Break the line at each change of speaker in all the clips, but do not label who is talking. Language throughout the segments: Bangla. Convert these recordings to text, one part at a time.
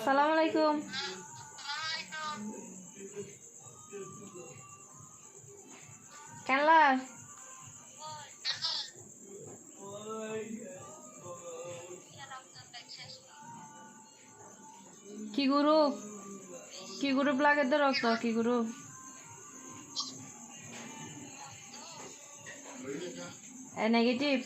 আসসালামু আলাইকুম কেন লাই? কি গ্রুপ কি গ্রুপ লাগে তো রক্ত কি গ্রুপ এ নেগেটিভ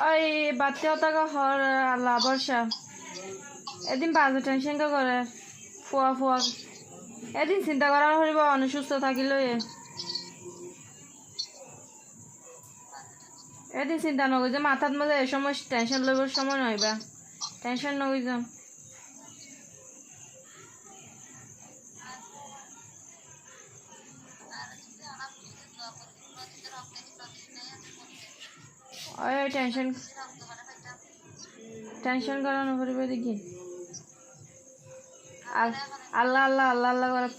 ওই বাচ্চা তাকে হর আল্লাহ বর্ষা এদিন বাজে টেনশন করে ফুয়া ফুয়া এদিন চিন্তা করা হরিব অসুস্থ থাকিল এদিন চিন্তা নকৰি যে মাথাত মধ্যে এ সময় টেনশন লইবার সময় নইবা টেনশন নকৰি ওই টেনশন টেনশন করানো পরিবে দেখি। আল- আল্লাহ আল্লাহ আল্লাহ আল্লাহ করার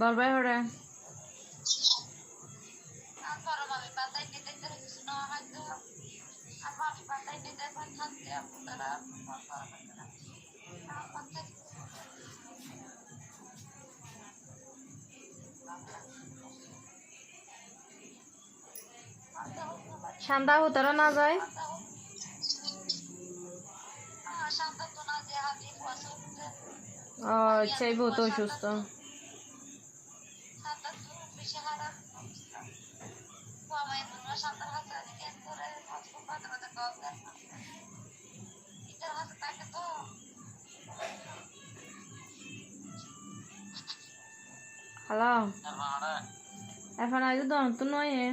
বলবাই হরে। ঠান্ডা হতারা না যায়? ও সেই বহুত অসুস্থ হ্যালো এখন আজ দোয়ানো তো নয় এ।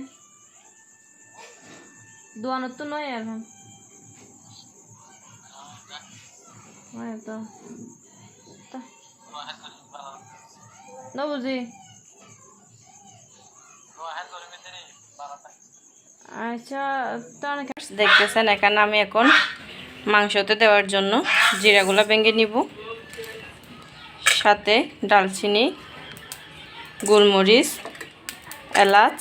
দোয়ানো তো নয় এখন নয় তো তা- আচ্ছা অনেক দেখতেছেন এখানে আমি এখন মাংসতে দেওয়ার জন্য জিরাগুলো ভেঙে নিব। সাথে ডালচিনি, গোলমরিচ, এলাচ।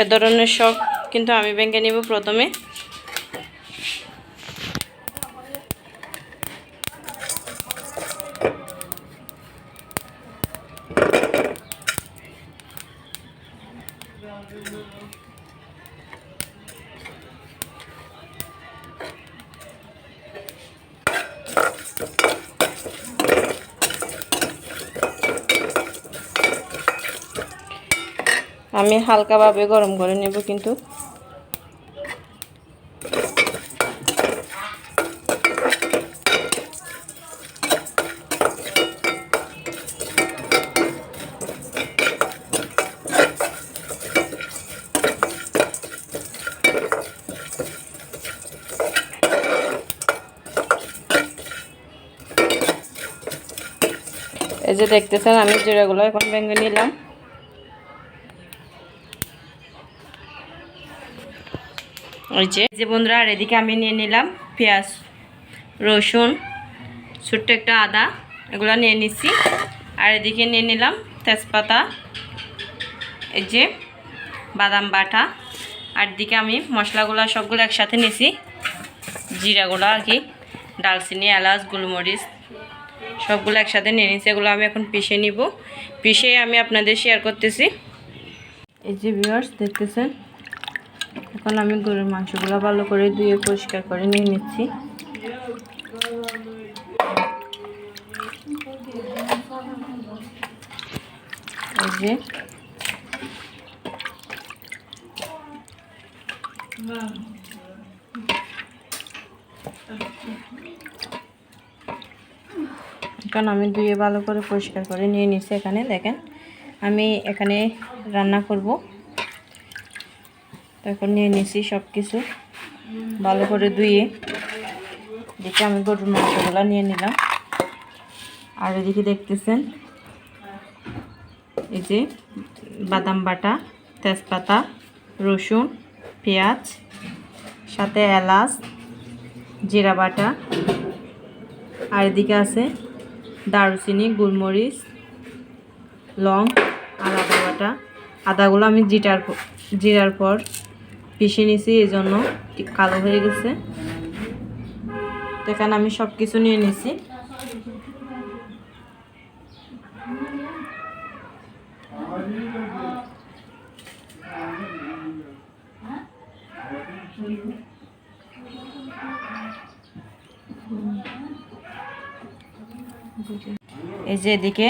এ ধরনের সব কিন্তু আমি ভেঙে নিব প্রথমে। আমি হালকাভাবে গরম করে নেব কিন্তু। এই যে দেখতেছেন আমি জিরাগুলো এখন ভেঙে নিলাম। ওই যে যে বন্ধুরা, আর এদিকে আমি নিয়ে নিলাম পেঁয়াজ, রসুন, ছোট্ট একটা আদা, এগুলো নিয়ে নিচ্ছি আর এদিকে নিয়ে নিলাম তেজপাতা, এই যে বাদাম বাটা। আর এদিকে আমি মশলাগুলো সবগুলো একসাথে নিছি, জিরাগুলো আর কি, ডালচিনি, এলাচ, গোলমরিচ, সবগুলো একসাথে নিয়ে নিছি, এগুলো আমি এখন পিষে নিব। পিষে আমি আপনাদের শেয়ার করতেছি। এই যে ভিউয়ার্স দেখতেছেন? এখন আমি গরুর মাংসগুলো ভালো করে ধুয়ে পরিষ্কার করে নিয়ে নিচ্ছি।
এখন আমি ধুয়ে ভালো করে পরিষ্কার করে নিয়ে নিচ্ছি এখানে, দেখেন। আমি এখানে রান্না করব। এখন নিয়ে নিচ্ছি সব কিছু ভালো করে ধুয়ে দেখে আমি গরুর মাংসগুলো নিয়ে নিলাম। আর এদিকে দেখতেছেন, এই যে বাদাম বাটা, তেজপাতা, রসুন, পেঁয়াজ, সাথে এলাচ, জিরা বাটা। আর এদিকে আছে দারুচিনি, গোলমরিচ, লং আর আদা বাটা। আদাগুলো আমি জিটার জিরার পর পিষে নিছি, এই জন্য কালো হয়ে গেছে। তো এখানে আমি সব কিছু নিয়ে নিছি। এই যে এদিকে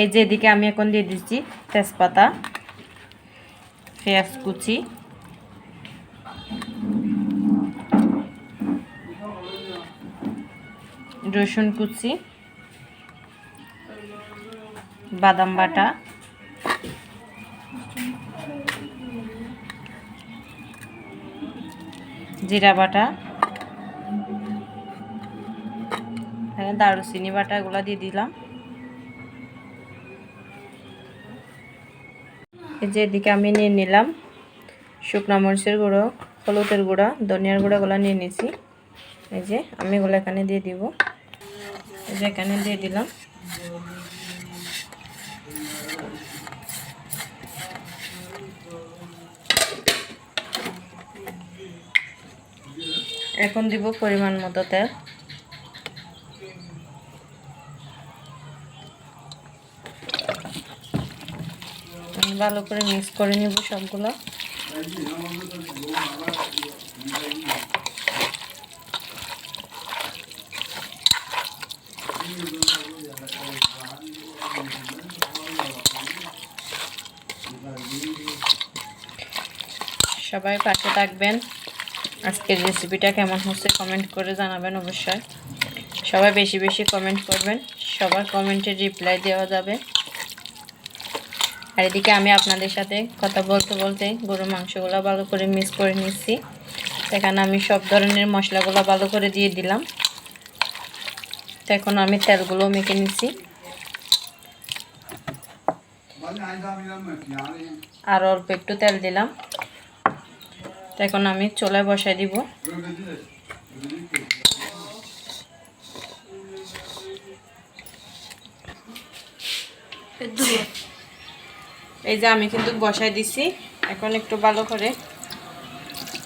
এই যে এদিকে আমি এখন দিয়ে দিচ্ছি তেজপাতা, পেঁয়াজ কুচি। রসুন কুচি, বাদাম বাটা। জিরা বাটা। এখানে দারুচিনি বাটা এগুলো দিয়ে দিলাম। এই যে এদিকে আমি নিয়ে নিলাম শুকনো মরিচের গুঁড়ো, হলুদের গুঁড়া, ধনিয়ার গুঁড়ো এগুলো নিয়ে নিয়েছি। এই যে আমি এগুলো এখানে দিয়ে দিব। এই যে এখানে দিয়ে দিলাম। এখন দিব পরিমাণ মতো তেল। ভালো করে মিক্স করে নিব সবগুলো। সবাই পাশে থাকবেন। আজকের রেসিপিটা কেমন হচ্ছে কমেন্ট করে জানাবেন অবশ্যই। সবাই বেশি বেশি কমেন্ট করবেন। সবার কমেন্টে রিপ্লাই দেওয়া যাবে। আর এদিকে আমি আপনাদের সাথে কথা বলতে বলতে গরুর মাংসগুলো ভালো করে মিক্স করে নিচ্ছি। সেখানে আমি সব ধরনের মশলাগুলো ভালো করে দিয়ে দিলাম। তো এখন আমি তেলগুলো মেখে নিচ্ছি। আর অল্প একটু তেল দিলাম। তো এখন আমি চুলায় বসাই দিব। এই যে আমি কিন্তু বসাই দিছি। এখন একটু ভালো করে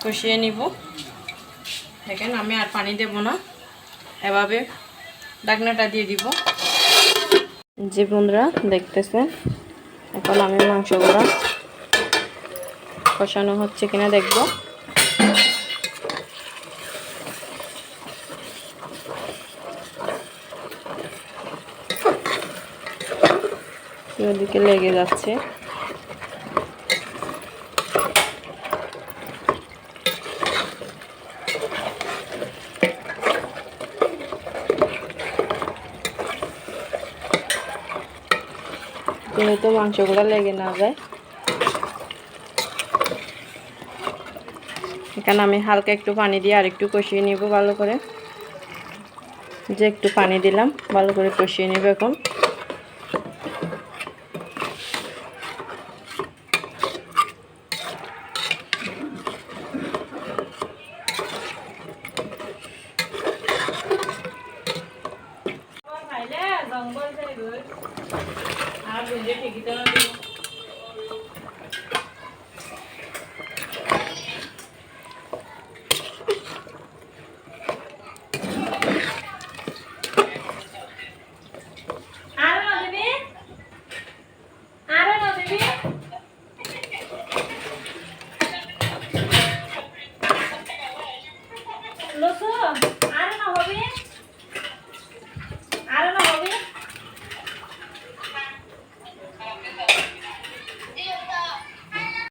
কষিয়ে নিব। দেখেন, আমি আর পানি দেব না। এভাবে ডাকনাটা দিয়ে দিব। যে বন্ধুরা, দেখতেছেন? এখন আমি মাংসগুলো কষানো হচ্ছে কিনা দেখব। ওদিকে লেগে যাচ্ছে। যেহেতু মাংসগুলো লেগে না যায়। এখানে আমি হালকা একটু পানি দিয়ে আর একটু কষিয়ে নিব ভালো করে। যে একটু পানি দিলাম, ভালো করে কষিয়ে নিব এখন। आप देखे कितना तो